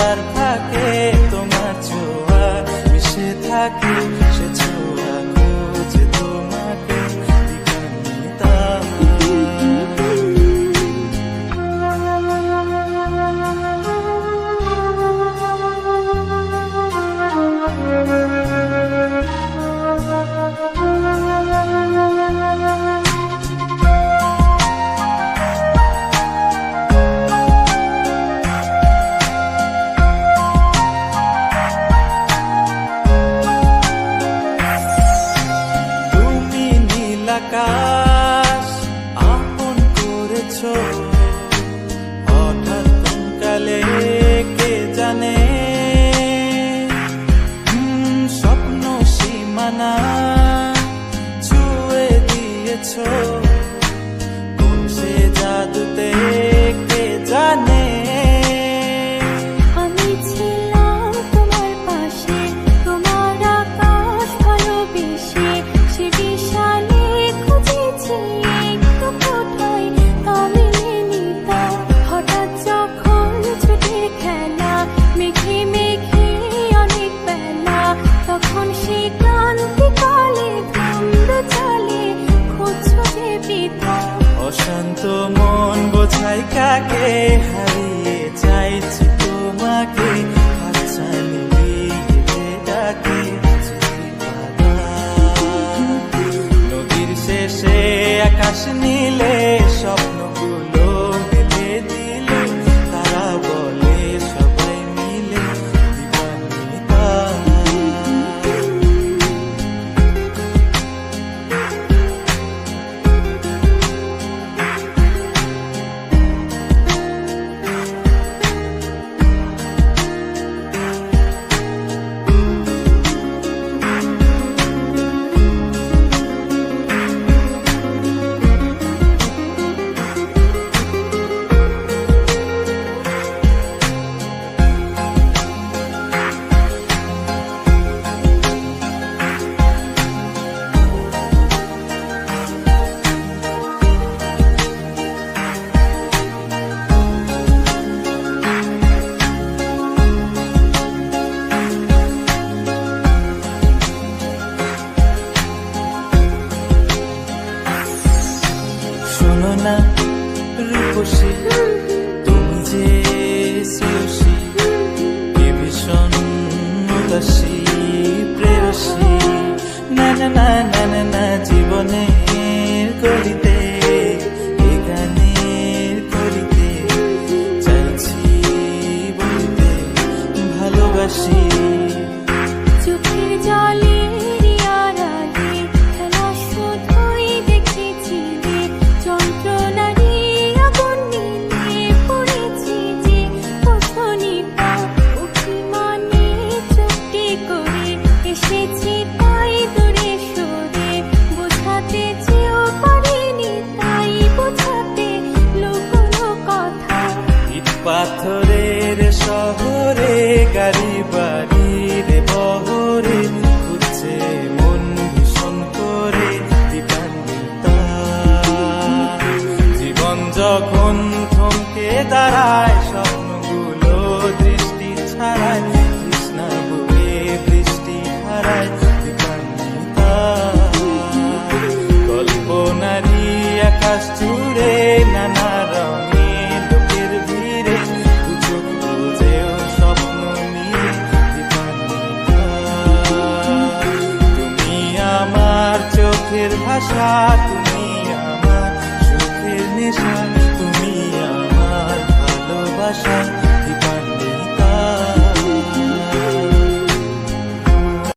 পাতার থাকে তোমার ছোঁয়া মিশে থাকে সে acá. মেঘে মেঘে অনেক বেলা, তখন সে ক্লান্তি কালে ঘুমরো চলে, খুঁজছো পিতা অশান্ত মন বোঝাই কাকে, হারিয়ে চাইছি তোমাকে। নদীর শেষে আকাশ নীলে রূপসী তুমি যে শ্রেয়সী কে ভীষণ উদাসী, প্রেয়সী। না না না না না না, জীবনের এ গানের করিতে, চাইছি বলিতে ভালোবাসি। এসেছি তাই দূরে সরে। বোঝাতে চেয়েও পাথরের শহরে, গাড়ি বাড়ির বহরে, খুঁজছে মন ভীষণ করে জীবন যখন থমকে দাঁড়ায় স্বপ্নগুলো rato